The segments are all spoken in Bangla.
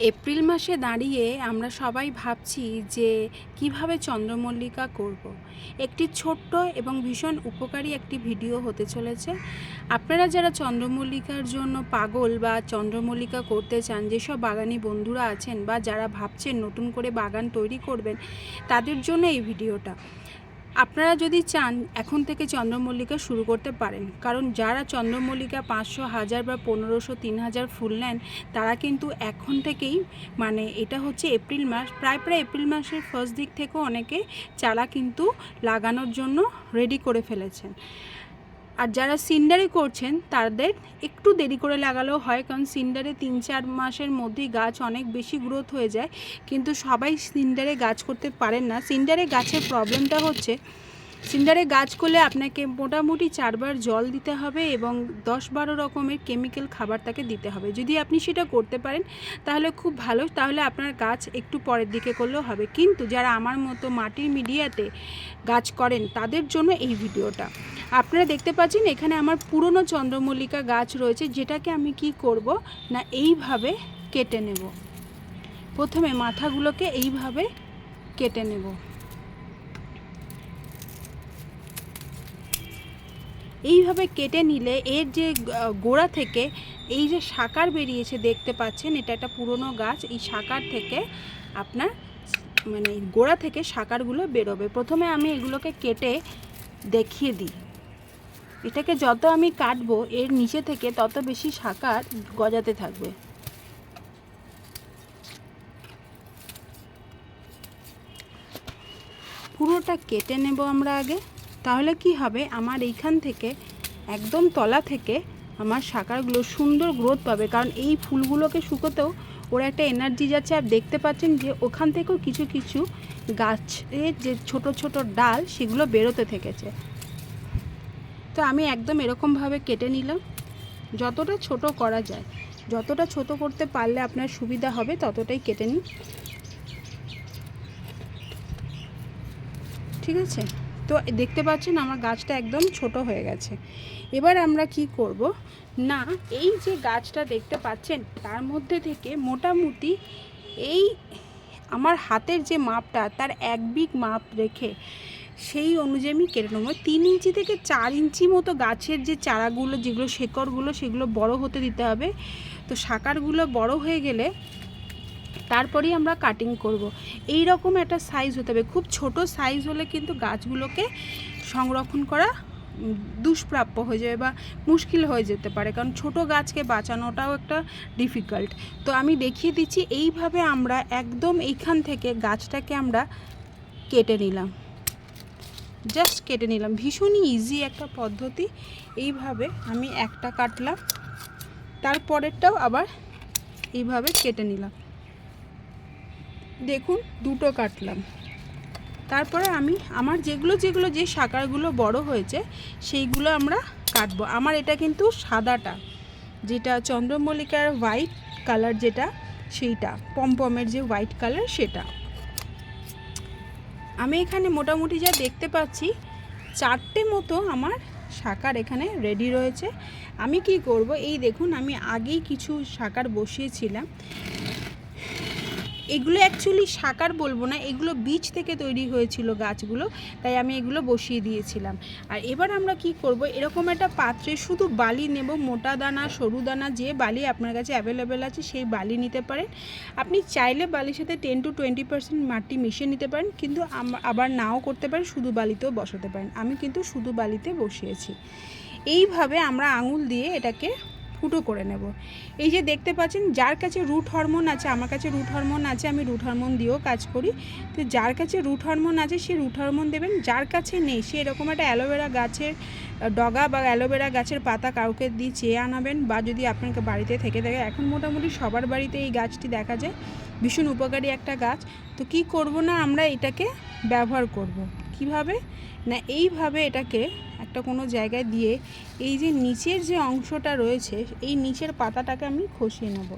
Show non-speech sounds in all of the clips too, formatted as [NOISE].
এপ্রিল মাসে দাঁড়িয়ে আমরা সবাই ভাবছি যে কীভাবে চন্দ্রমল্লিকা করব। একটি ছোট্ট এবং ভীষণ উপকারী একটি ভিডিও হতে চলেছে আপনারা যারা চন্দ্রমল্লিকার জন্য পাগল বা চন্দ্রমল্লিকা করতে চান, যেসব বাগানি বন্ধুরা আছেন বা যারা ভাবছেন নতুন করে বাগান তৈরি করবেন, তাদের জন্য এই ভিডিওটা আপনারা যদি চান এখন থেকে চন্দ্রমল্লিকা শুরু করতে পারেন, কারণ যারা চন্দ্রমল্লিকা পাঁচশো হাজার বা পনেরোশো তিন হাজার ফুল নেন, তারা কিন্তু এখন থেকেই মানে এটা হচ্ছে এপ্রিল মাস, প্রায় প্রায় এপ্রিল মাসের ফার্স্ট দিক থেকেও অনেকে চারা কিন্তু লাগানোর জন্য রেডি করে ফেলেছেন। আর যারা সিন্ডারে করছেন, তাদের একটু দেরি করে লাগালেও হয়, কারণ সিন্ডারে তিন চার মাসের মধ্যেই গাছ অনেক বেশি গ্রোথ হয়ে যায়। কিন্তু সবাই সিন্ডারে গাছ করতে পারেন না। সিন্ডারে গাছের প্রবলেমটা হচ্ছে সিন্ডারে গাছ করলে আপনাকে মোটামুটি চারবার জল দিতে হবে এবং দশ বারো রকমের কেমিক্যাল খাবার তাকে দিতে হবে। যদি আপনি সেটা করতে পারেন, তাহলে খুব ভালো। তাহলে আপনার গাছ একটু পরের দিকে করলেও হবে। কিন্তু যারা আমার মতো মাটির মিডিয়াতে গাছ করেন, তাদের জন্য এই ভিডিওটা। আপনারা দেখতে পাচ্ছেন, এখানে আমার পুরনো চন্দ্রমল্লিকা গাছ রয়েছে, যেটাকে আমি কি করব? না, এইভাবে কেটে নেব। প্রথমে মাথাগুলোকে এইভাবে কেটে নেব। এইভাবে কেটে নিলে এর যে গোড়া থেকে এই যে শাকার বেরিয়েছে দেখতে পাচ্ছেন, এটা একটা পুরনো গাছ, এই শাকার থেকে আপনার মানে গোড়া থেকে শাকারগুলো বেরোবে। প্রথমে আমি এগুলোকে কেটে দেখিয়ে দিই। এটাকে যত আমি কাটবো, এর নিচে থেকে তত বেশি শাকার গজাতে থাকবে। পুরোটা কেটে নেব আমরা আগে। তাহলে কি হবে? আমার এইখান থেকে, একদম তলা থেকে আমার শাকারগুলো সুন্দর গ্রোথ পাবে। কারণ এই ফুলগুলোকে শুকোতেও ওরা একটা এনার্জি যাচ্ছে। আর দেখতে পাচ্ছেন যে, ওখান থেকেও কিছু কিছু গাছের যে ছোট ছোট ডাল, সেগুলো বেরোতে থেকেছে। তো আমি একদম এরকমভাবে কেটে নিলাম। যতটা ছোট করা যায়, যতটা ছোট করতে পারলে আপনার সুবিধা হবে, ততটাই কেটে নিন। ঠিক আছে? তো দেখতে পাচ্ছেন আমার গাছটা একদম ছোট হয়ে গেছে। এবার আমরা কি করব? না, এই যে গাছটা দেখতে পাচ্ছেন, তার মধ্যে থেকে মোটামুটি এই আমার হাতের যে মাপটা, তার এক বিগ মাপ রেখে সেই অনুযায়ী আমি কেটে নেব। তিন ইঞ্চি থেকে চার ইঞ্চি মতো গাছের যে চারাগুলো, যেগুলো শেকড়গুলো, সেগুলো বড় হতে দিতে হবে। তো শাকারগুলো বড় হয়ে গেলে তারপরেই আমরা কাটিং করব। এই রকম একটা সাইজ হতে হবে। খুব ছোট সাইজ হলে কিন্তু গাছগুলোকে সংরক্ষণ করা দুষ্প্রাপ্য হয়ে যাবে বা মুশকিল হয়ে যেতে পারে। কারণ ছোট গাছকে বাঁচানোটাও একটা ডিফিকাল্ট তো আমি দেখিয়ে দিচ্ছি, এইভাবে আমরা একদম এইখান থেকে গাছটাকে আমরা কেটে নিলাম। জাস্ট কেটে নিলাম। ভীষণই ইজি একটা পদ্ধতি। এইভাবে আমি একটা কাটলাম। তারপরেরটাও আবার এইভাবে কেটে নিলাম। দেখুন, দুটো কাটলাম। তারপরে আমি, আমার যেগুলো যেগুলো, যে শাকারগুলো বড় হয়েছে, সেইগুলো আমরা কাটবো। আমার এটা কিন্তু সাদাটা, যেটা চন্দ্রমল্লিকার হোয়াইট কালার যেটা, সেইটা, পমপমের যে হোয়াইট কালার সেটা। আমি এখানে মোটামুটি যা দেখতে পাচ্ছি, চারটে মতো আমার শাকার এখানে রেডি রয়েছে। আমি কি করব? এই দেখুন, আমি আগেই কিছু শাকার বসিয়েছিলাম। এগুলো অ্যাকচুয়ালি সাকার বলব না, এগুলো বীজ থেকে তৈরি হয়েছিল গাছগুলো, তাই আমি এগুলো বসিয়ে দিয়েছিলাম। আর এবার আমরা কি করব, এরকম একটা পাত্রে শুধু বালি নেব, মোটা দানা, সরু দানা, যে বালি আপনার কাছে অ্যাভেলেবেল আছে সেই বালি নিতে পারেন। আপনি চাইলে বালির সাথে টেন টু টোয়েন্টি পার্সেন্ট মাটি মিশিয়ে নিতে পারেন, কিন্তু আবার নাও করতে পারেন, শুধু বালিতেও বসাতে পারেন। আমি কিন্তু শুধু বালিতে বসিয়েছি। এইভাবে আমরা আঙুল দিয়ে এটাকে ফুটো করে নেব। এই যে দেখতে পাচ্ছেন, যার কাছে রুট হরমোন আছে, আমার কাছে রুট হরমোন আছে, আমি রুট হরমোন দিয়েও কাজ করি। তো যার কাছে রুট হরমোন আছে, সে রুট হরমোন দেবেন। যার কাছে নেই, সে এরকম একটা অ্যালোভেরা গাছের ডগা বা অ্যালোভেরা গাছের পাতা কাউকে দিয়ে চেয়ে আনাবেন বা যদি আপনাকে বাড়িতে থেকে থাকে, এখন মোটামুটি সবার বাড়িতে এই গাছটি দেখা যায়। ভীষণ উপকারী একটা গাছ। তো কি করব না আমরা এটাকে ব্যবহার করব? কীভাবে? না, এইভাবে এটাকে একটা কোনো জায়গায় দিয়ে এই যে নিচের যে অংশটা রয়েছে, এই নিচের পাতাটাকে আমি খসিয়ে নেব।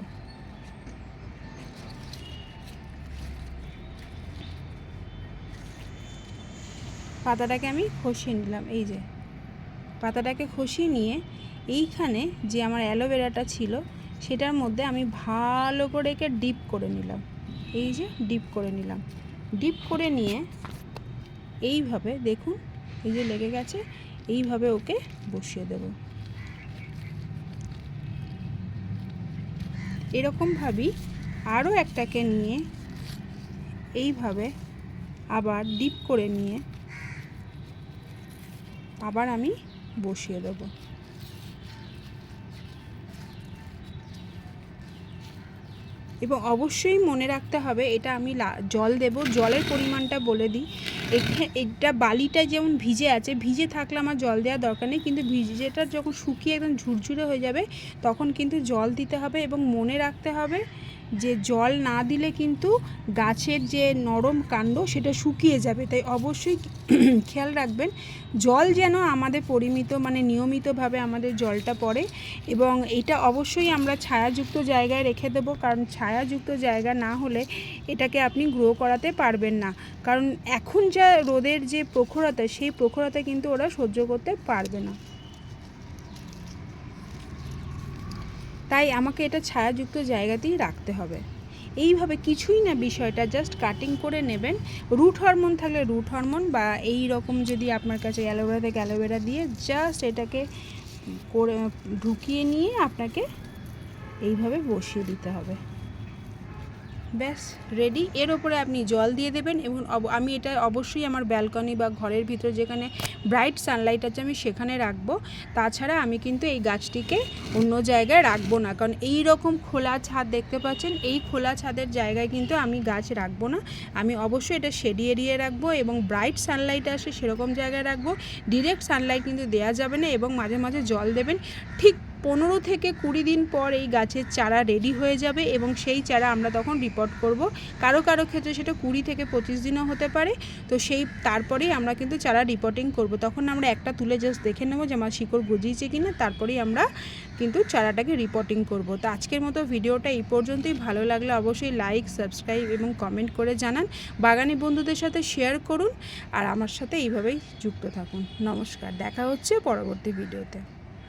পাতাটাকে আমি খসিয়ে নিলাম, এই যে। পাতাটাকে খসিয়ে নিয়ে এইখানে যে আমার অ্যালোভেরাটা ছিল, সেটার মধ্যে আমি ভালো করে একে ডিপ করে নিলাম। এই যে ডিপ করে নিলাম। ডিপ করে নিয়ে এইভাবে দেখুন, এই যে লেগে গেছে। এইভাবে ওকে বসিয়ে দেব। এরকমভাবেই আরও একটাকে নিয়ে এইভাবে আবার ডিপ করে নিয়ে আবার আমি বসিয়ে দেবো। এবং অবশ্যই মনে রাখতে হবে, এটা আমি জল দেব, জলের পরিমাণটা বলে দিই। এটা বালিটা যেমন ভিজে আছে, ভিজে থাকলে আমার জল দেওয়ার দরকার নেই, কিন্তু ভিজেটা যখন শুকিয়ে একদম ঝুরঝুরে হয়ে যাবে, তখন কিন্তু জল দিতে হবে এবং মনে রাখতে হবে যে জল না দিলে কিন্তু গাছের যে নরম কাণ্ড সেটা শুকিয়ে যাবে। তাই অবশ্যই [CLEARS THROAT] খেয়াল রাখবেন, জল যেন আমাদের পরিমিত মানে নিয়মিতভাবে আমাদের জলটা পড়ে এবং এটা অবশ্যই আমরা ছায়াযুক্ত জায়গায় রেখে দেবো, কারণ ছায়াযুক্ত জায়গা না হলে এটাকে আপনি গ্রো করাতে পারবেন না। কারণ এখন যা রোদের যে প্রখরতা, সেই প্রখরতা কিন্তু ওরা সহ্য করতে পারবে না। তাই আমাকে এটা ছায়াযুক্ত জায়গাতেই রাখতে হবে। এইভাবে কিছুই না বিষয়টা জাস্ট কাটিং করে নেবেন। রুট হরমোন থাকলে রুট হরমোন বা এই রকম যদি আপনার কাছে অ্যালোভেরা থেকে অ্যালোভেরা দিয়ে জাস্ট এটাকে করে, ঢুকিয়ে নিয়ে আপনাকে এইভাবে বসিয়ে দিতে হবে। ব্যাস রেডি এর ওপরে আপনি জল দিয়ে দেবেন এবং আমি এটা অবশ্যই আমার ব্যালকনি বা ঘরের ভিতরে যেখানে ব্রাইট সানলাইট আছে আমি সেখানে রাখব। তাছাড়া আমি কিন্তু এই গাছটিকে অন্য জায়গায় রাখব না। কারণ এই রকম খোলা ছাদ দেখতে পাচ্ছেন, এই খোলা ছাদের জায়গায় কিন্তু আমি গাছ রাখব না। আমি অবশ্যই এটা শেডি এরিয়ে রাখব এবং ব্রাইট সানলাইট আসে সেরকম জায়গায় রাখব। ডিরেক্ট সানলাইট কিন্তু দেওয়া যাবে না এবং মাঝে মাঝে জল দেবেন। ঠিক পনেরো থেকে কুড়ি দিন পর এই গাছের চারা রেডি হয়ে যাবে এবং সেই চারা আমরা তখন রিপোর্ট করব। কারও কারও ক্ষেত্রে সেটা কুড়ি থেকে পঁচিশ দিনও হতে পারে। তো সেই তারপরেই আমরা কিন্তু চারা রিপোর্টিং করব। তখন আমরা একটা তুলে জাস্ট দেখে নেব যে আমার শিকড় গজিয়েছে কি না তারপরেই আমরা কিন্তু চারাটাকে রিপোর্টিং করব। তো আজকের মতো ভিডিওটা এই পর্যন্তই। ভালো লাগলে অবশ্যই লাইক সাবস্ক্রাইব এবং কমেন্ট করে জানান। বাগানি বন্ধুদের সাথে শেয়ার করুন। আর আমার সাথে এইভাবেই যুক্ত থাকুন। নমস্কার। দেখা হচ্ছে পরবর্তী ভিডিওতে।